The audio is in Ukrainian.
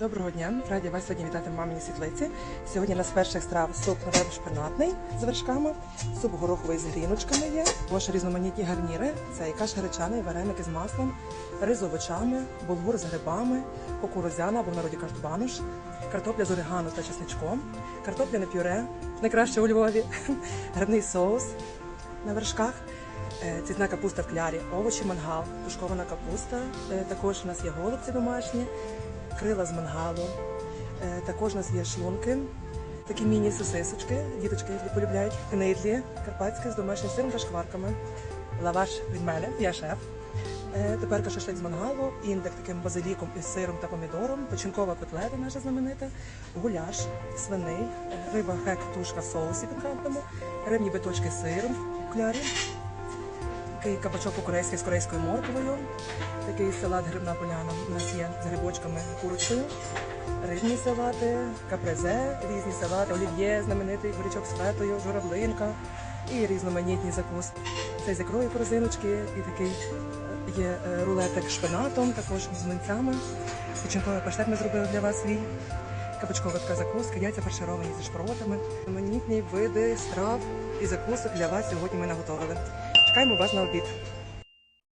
Доброго дня, раді вас сьогодні вітати в маминій світлиці. Сьогодні у нас перших страв суп наведено шпинатний з вершками, суп гороховий з гріночками є, також різноманітні гарніри. Це і каш гречаний, вареники з маслом, рис з овочами, булгур з грибами, кукурудзяна або в народі кажуть бануш, картопля з орегано та чесничком, картопляне пюре, найкраще у Львові, грибний соус на вершках. Е, Цвітна капуста в клярі, овочі мангал, тушкована капуста. Е, Також у нас є голубці домашні, крила з мангалу. Е, Також у нас є шлунки, такі міні-сосисочки. Діточки полюбляють книдлі карпатські з домашнім сиром та шкварками. Лаваш від мене, я шеф. Е, Тепер шашлик з мангалу, індик таким базиліком із сиром та помідором, печінкова котлета наша знаменита, гуляш, свиний, е, риба хек тушка в соусі пікантному, рибні биточки з сиром в такий кабачок по-корейськи з корейською морквою, такий салат грибна поляна у нас є з грибочками курочкою, рибні салати, капрезе, різні салати, олів'є, знаменитий бурячок з фетою, журавлинка і різноманітні закуски. Це з ікрою корзиночки і такий е, є е, рулетик шпинатом, також з млинцями. Печінковий паштет ми зробили для вас свій. Кабачкова така закуска, яйця фаршировані зі шпротами. Різноманітні види страв і закусок для вас сьогодні ми наготовили. Чекаємо вас на обід.